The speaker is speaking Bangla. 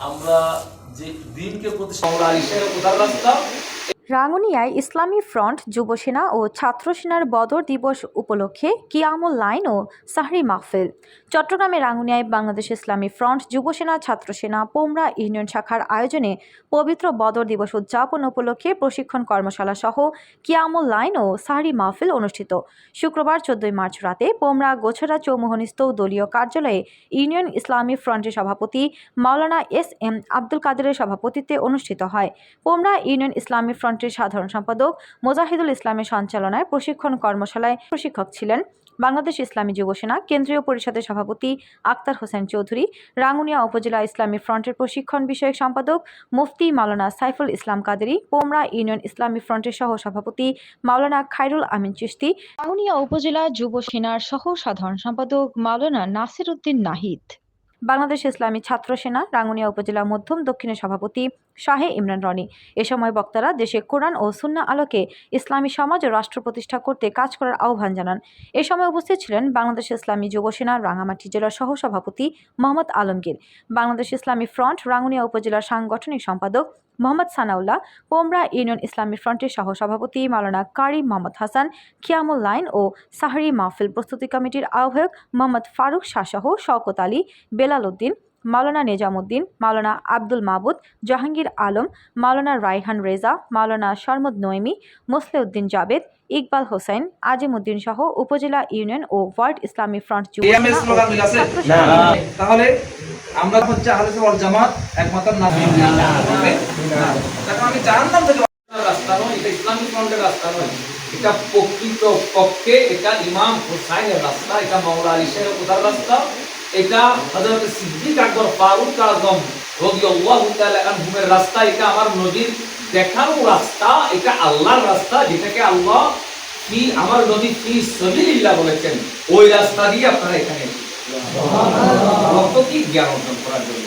আমরা যে দিনকে প্রতি আমরা হিসেবে উদার রাস্তা রাঙ্গুনিয়ায় ইসলামী ফ্রন্ট, যুবসেনা ও ছাত্রসেনার বদর দিবস উপলক্ষে কিয়ামুল লাইন ও সাহরি মাহফিল। চট্টগ্রামে রাঙ্গুনিয়ায় বাংলাদেশ ইসলামী ফ্রন্ট, যুবসেনা, ছাত্রসেনা, পোমরা ইউনিয়ন শাখার আয়োজনে পবিত্র বদর দিবস উদযাপন উপলক্ষে প্রশিক্ষণ কর্মশালা সহ কিয়ামুল লাইন ও সাহরি মাহফিল অনুষ্ঠিত। শুক্রবার চোদ্দই মার্চ রাতে পোমরা গোছরা চৌমোহনিস্থ দলীয় কার্যালয়ে ইউনিয়ন ইসলামী ফ্রন্টের সভাপতি মাওলানা এস এম আব্দুল কাদেরের সভাপতিত্বে অনুষ্ঠিত হয়। পোমরা ইউনিয়ন ইসলামী ফ্রন্টের সাধারণ সম্পাদক মোজাহিদুল ইসলামের সঞ্চালনায় প্রশিক্ষণ কর্মশালায় প্রশিক্ষক ছিলেন বাংলাদেশ ইসলামী যুবসেনা কেন্দ্রীয় পরিষদের সভাপতি আক্তার হোসেন চৌধুরী, রাঙ্গুনিয়া উপজেলা ইসলামী ফ্রন্টের প্রশিক্ষণ বিষয়ক সম্পাদক মুফতি মাওলানা সাইফুল ইসলাম কাদেরী, পোমরা ইউনিয়ন ইসলামী ফ্রন্টের সহ সভাপতি মাওলানা খায়রুল আমিন চিস্তি রাঙ্গুনিয়া উপজেলা যুব সেনার সহ সাধারণ সম্পাদক মাওলানা নাসির উদ্দিন নাহিদ। বাংলাদেশ ইসলামী ছাত্র সেনা, রাঙ্গুনিয়া উপজেলা মধ্যম দক্ষিণের সভাপতি শাহে ইমরান রনি। এ সময় বক্তারা দেশে কোরআন ও সুন্না আলোকে ইসলামী সমাজ ও রাষ্ট্র প্রতিষ্ঠা করতে কাজ করার আহ্বান জানান। এ সময় উপস্থিত ছিলেন বাংলাদেশ ইসলামী যুব সেনা রাঙামাটি জেলার সহ সভাপতি মোহাম্মদ আলমগীর, বাংলাদেশ ইসলামী ফ্রন্ট, রাঙ্গুনিয়া উপজেলার সাংগঠনিক সম্পাদক মোহাম্মদ সানাউল্লাহ পোমরা ইউনিয়ন ইসলামী ফ্রন্টের সহ সভাপতি মাওলানা কারি মোহাম্মদ হাসান, খিয়ামুল লাইন ও সাহরি মাহফিল প্রস্তুতি কমিটির আহ্বায়ক মোহাম্মদ ফারুক শাহসহ শওকত আলী বেলাল উদ্দিন মাওলানা নেজামুদ্দিন মাওলানা আব্দুল মাবুদ জাহাঙ্গীর আলম মাওলানা রায়হান রেজা মাওলানা শরমদ নৈমি মুসলেউদ্দিন জাবেদ ইকবাল হোসেন আজিমুদ্দিন সহ উপজেলা ইউনিয়ন ও ওয়ার্ড ইসলামী ফ্রন্ট তাহলে আমরা হচ্ছে আহলে ওয়াল জামাত একমাত্র না আমি জানতাম থেকে রাস্তা নয় এটা ইসলামিক ফ্রন্টের রাস্তা নয়। এটা প্রকৃত পক্ষে এটা ইমাম হুসাইনের রাস্তা এটা মাওলা আলী শের রাস্তা। এটা হযরত সিদ্দিক আকবর ফারুক রাদিয়াল্লাহু তাআলা আনহুমের রাস্তা, এটা আমার নবীর দেখানো রাস্তা, এটা আল্লাহর রাস্তা, যেটাকে আল্লাহ কি আমার নবী কি সাবিলিল্লাহ বলেছেন ওই রাস্তা দিয়ে আপনারা এখানে। রক্ত কি জ্ঞান অর্জন করার জন্য